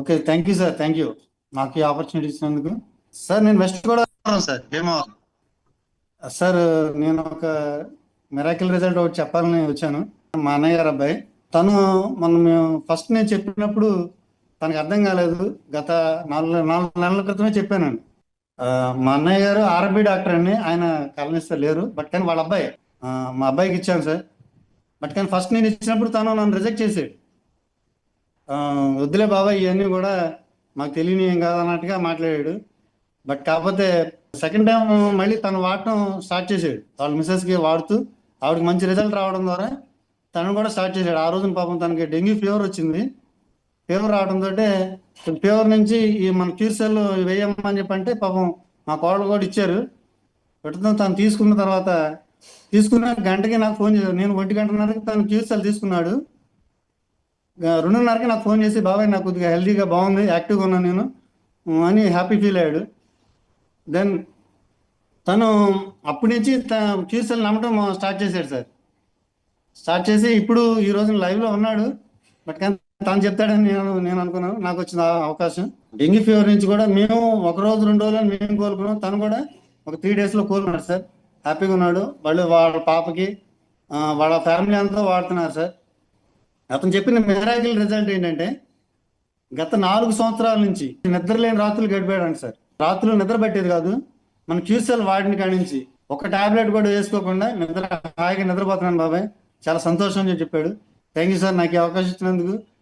Okay thank you sir thank you నాకు ఈ opportunity ఇచ్చినందుకు. సార్ నేను west Godavari sir Bhimavaram sir నేను ఒక మిరాకిల్ రిజల్ట్ ఒకటి చెప్పాలని వచ్చాను. మా అన్నయ్య గారు అబ్బాయి. తను మనం మేము ఫస్ట్ నేను చెప్పినప్పుడు తనకు అర్థం కాలేదు. గత నాలుగు నాలుగు నెలల క్రితమే చెప్పానండి మా అన్నయ్య గారు ఆర్బి డాక్టర్ అండి ఆయన కలనిస్తే లేరు. బట్ కానీ వాళ్ళ అబ్బాయి మా అబ్బాయికి ఇచ్చాను సార్ బట్ కానీ ఫస్ట్ నేను ఇచ్చినప్పుడు తను నన్ను రిజెక్ట్ చేసాడు. వద్దులే బాబాయ్ ఇవన్నీ కూడా మాకు తెలియని ఏం కాదన్నట్టుగా మాట్లాడాడు. బట్ కాకపోతే సెకండ్ టైం మళ్ళీ తను వాడటం స్టార్ట్ చేసాడు వాళ్ళ మిస్సెస్కి వాడుతూ ఆవిడకి మంచి రిజల్ట్ రావడం ద్వారా తను కూడా స్టార్ట్ చేశాడు. ఆ రోజున పాపం తనకి డెంగ్యూ ఫీవర్ వచ్చింది. ఫీవర్ రావడంతో ఫీవర్ నుంచి ఈ మన క్యూర్సెల్ వేయమని చెప్పి అంటే పాపం మా కోడలు కూడా ఇచ్చారు. పెట్టడం తను తీసుకున్న తర్వాత తీసుకున్న గంటకి నాకు ఫోన్ చేశాడు నేను ఒంటి గంటన్నరకి తను క్యూర్సెల్ తీసుకున్నాడు. రెండున్నరకి నాకు ఫోన్ చేసి బాబాయ్ నాకు కొద్దిగా హెల్తీగా బాగుంది యాక్టివ్గా ఉన్నాను నేను. అని హ్యాపీ ఫీల్ అయ్యాడు. దెన్ తను అప్పటి నుంచి క్యూసెల్ నమ్మటం స్టార్ట్ చేశాడు సార్. స్టార్ట్ చేసి ఇప్పుడు ఈ రోజు లైవ్లో ఉన్నాడు. బట్ కానీ తను చెప్తాడని నేను నేను అనుకున్నాను. నాకు వచ్చిన అవకాశం. డెంగ్యూ ఫీవర్ నుంచి కూడా మేము ఒక రోజు రెండు రోజులు మేము కోలుకున్నాం. తను కూడా ఒక త్రీ డేస్లో కోలుకున్నాడు సార్. హ్యాపీగా ఉన్నాడు. వాళ్ళు వాళ్ళ పాపకి వాళ్ళ ఫ్యామిలీ అంతా వాడుతున్నారు సార్. అతను చెప్పిన మెరాకిల్ రిజల్ట్ ఏంటంటే గత నాలుగు సంవత్సరాల నుంచి నిద్ర లేని రాత్రులు గడిపాడంట సార్. రాత్రులు నిద్ర పట్టేది కాదు మన క్యూసెల్ వాడిని కాడి నుంచి ఒక టాబ్లెట్ కూడా వేసుకోకుండా నిద్ర హాయిగా నిద్రపోతున్నాను బాబాయ్. చాలా సంతోషం చెప్పాడు. థ్యాంక్ యూ సార్ నాకు ఈ అవకాశం ఇచ్చినందుకు